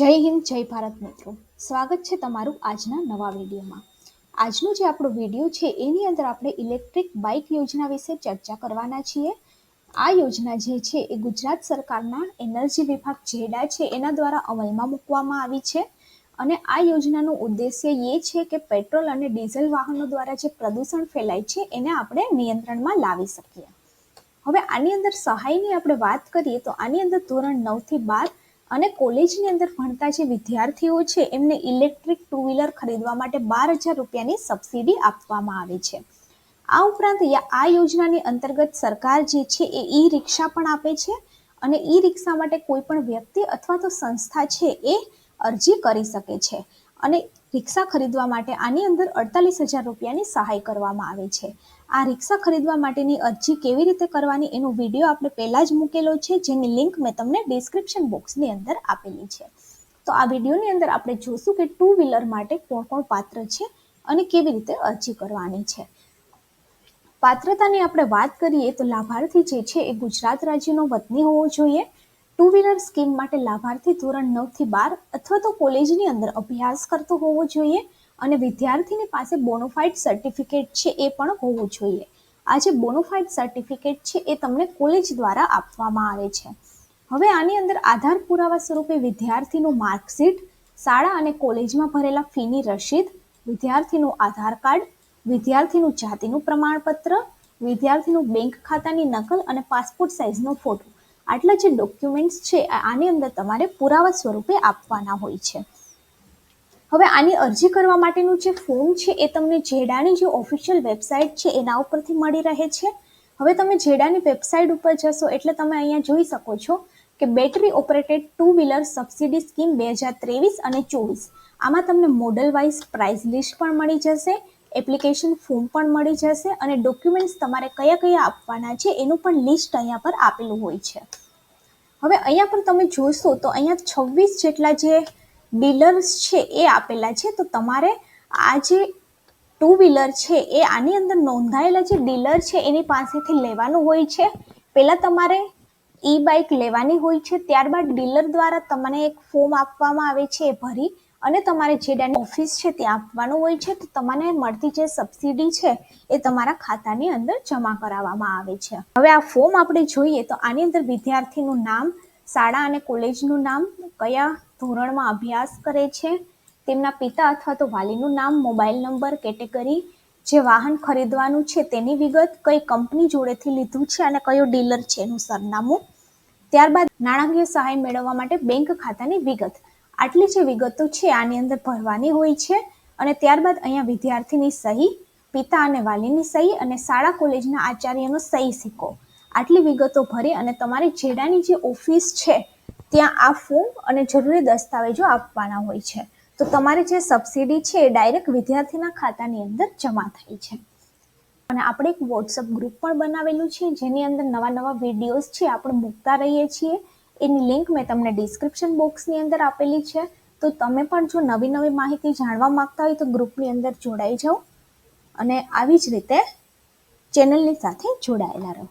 જય હિન્દ, જય ભારત મિત્રો. સ્વાગત છે તમારું આજના નવા વિડીયોમાં. આજનો જે આપણો વીડિયો છે, એની અંદર આપણે ઇલેક્ટ્રિક બાઇક યોજના વિશે ચર્ચા કરવાના છીએ. આ યોજના જે છે, એ ગુજરાત સરકારના એનર્જી વિભાગ જેડા છે, એના દ્વારા અમલમાં મૂકવામાં આવી છે. અને આ યોજનાનો ઉદ્દેશ્ય એ છે કે પેટ્રોલ અને ડીઝલ વાહનો દ્વારા જે પ્રદૂષણ ફેલાય છે, એને આપણે નિયંત્રણમાં લાવી શકીએ. હવે આની અંદર સહાયની આપણે વાત કરીએ તો આની અંદર ધોરણ નવથી બાર અને કોલેજની અંદર ભણતા જે વિદ્યાર્થીઓ છે, એમને ઇલેક્ટ્રિક ટુ વ્હીલર ખરીદવા માટે બાર હજાર રૂપિયાની સબસિડી આપવામાં આવે છે. આ ઉપરાંત આ યોજનાની અંતર્ગત સરકાર જે છે, એ ઈ રિક્ષા પણ આપે છે અને ઈ રિક્ષા માટે કોઈ પણ વ્યક્તિ અથવા તો સંસ્થા છે, એ અરજી કરી શકે છે. અને રિક્ષા ખરીદવા માટે આની અંદર અડતાલીસ હજાર રૂપિયાની સહાય કરવામાં આવે છે. આ રિક્ષા ખરીદવા માટેની અરજી કેવી રીતે કરવાની એનો વીડિયો આપણે પહેલાં જ મૂકેલો છે, જેની લિંક મેં તમને ડિસ્ક્રિપ્શન બોક્સની અંદર આપેલી છે. તો આ વિડીયોની અંદર આપણે જોશું કે ટુ વ્હીલર માટે કોણ કોણ પાત્ર છે અને કેવી રીતે અરજી કરવાની છે. પાત્રતાની આપણે વાત કરીએ તો લાભાર્થી જે છે એ ગુજરાત રાજ્યનો વતની હોવો જોઈએ. ટુ વ્હીલર સ્કીમ માટે લાભાર્થી ધોરણ નવથી બાર અથવા તો કોલેજની અંદર અભ્યાસ કરતો હોવો જોઈએ. અને વિદ્યાર્થીની પાસે બોનોફાઇડ સર્ટિફિકેટ છે એ પણ હોવું જોઈએ. આ જે બોનોફાઇડ સર્ટિફિકેટ છે એ તમને કોલેજ દ્વારા આપવામાં આવે છે. હવે આની અંદર આધાર પુરાવા સ્વરૂપે વિદ્યાર્થીનું માર્કશીટ, શાળા અને કોલેજમાં ભરેલા ફીની રસીદ વિદ્યાર્થીનું આધાર કાર્ડ, વિદ્યાર્થીનું જાતિનું પ્રમાણપત્ર, વિદ્યાર્થીનું બેંક ખાતાની નકલ અને પાસપોર્ટ સાઇઝનો ફોટો. આટલા જે ડોક્યુમેન્ટ્સ છે આની અંદર તમારે પુરાવા સ્વરૂપે આપવાના હોય છે. હવે આની અરજી કરવા માટેનું જે ફોર્મ છે એ તમને જેડાની જે ઓફિશિયલ વેબસાઇટ છે એના ઉપરથી મળી રહે છે. હવે તમે જેડાની વેબસાઇટ ઉપર જશો એટલે તમે અહીંયા જોઈ શકો છો કે battery operated two wheeler subsidy scheme બે હજાર ત્રેવીસ અને ચોવીસ. આમાં તમને મોડલ વાઇઝ પ્રાઇસ લિસ્ટ પણ મળી જશે એપ્લિકેશન ફોર્મ પણ મળી જશે અને ડોક્યુમેન્ટ્સ તમારે કયા કયા આપવાના છે એનું પણ લિસ્ટ અહીંયા પર આપેલું હોય છે. હવે અહીંયા પર તમે જોશો તો અહીંયા છવ્વીસ જેટલા જે ડીલર્સ છે એ આપેલા છે. તો તમારે આ જે ટુ વ્હીલર છે એ આની અંદર નોંધાયેલા જે ડીલર છે એની પાસેથી લેવાનું હોય છે. પહેલાં તમારે ઈ બાઇક લેવાની હોય છે, ત્યારબાદ ડીલર દ્વારા તમને એક ફોર્મ આપવામાં આવે છે એ ભરી અને તમારે જે ડાની ઓફિસ છે ત્યાં આપવાનું હોય છે. તો તમને મળતી જે સબસિડી છે એ તમારા ખાતાની અંદર જમા કરાવવામાં આવે છે. હવે આ ફોર્મ આપણે જોઈએ તો આની અંદર વિદ્યાર્થીનું નામ, શાળા અને કોલેજનું નામ, કયા ધોરણમાં અભ્યાસ કરે છે. તેમના પિતા અથવા તો વાલીનું નામ, મોબાઈલ નંબર, કેટેગરી, જે વાહન ખરીદવાનું છે તેની વિગત કઈ કંપની જોડેથી લીધું છે અને કયો ડીલર છે એનું સરનામું. ત્યારબાદ નાણાકીય સહાય મેળવવા માટે બેંક ખાતાની વિગત. આટલી જે વિગતો છે આની અંદર ભરવાની હોય છે અને ત્યારબાદ અહીંયા વિદ્યાર્થીની સહી, પિતા અને વાલીની સહી અને શાળા કોલેજના આચાર્યનો સહી સિક્કો. આટલી વિગતો ભરી અને તમારી જેડાની જે ઓફિસ છે ત્યાં આ ફોર્મ અને જરૂરી દસ્તાવેજો આપવાના હોય છે. તો તમારી જે સબસિડી છે એ ડાયરેક્ટ વિદ્યાર્થીના ખાતાની અંદર જમા થાય છે. અને આપણે એક વોટ્સઅપ ગ્રુપ પણ બનાવેલું છે, જેની અંદર નવા નવા વિડીયોઝ છે, આપણે મૂકતા રહીએ છીએ. એની લિંક મેં તમને ડિસ્ક્રિપ્શન બોક્સની અંદર આપેલી છે. તો તમે પણ જો નવી નવી માહિતી જાણવા માગતા હોય તો ગ્રુપની અંદર જોડાઈ જાઓ. અને આવી જ રીતે ચેનલની સાથે જોડાયેલા રહો.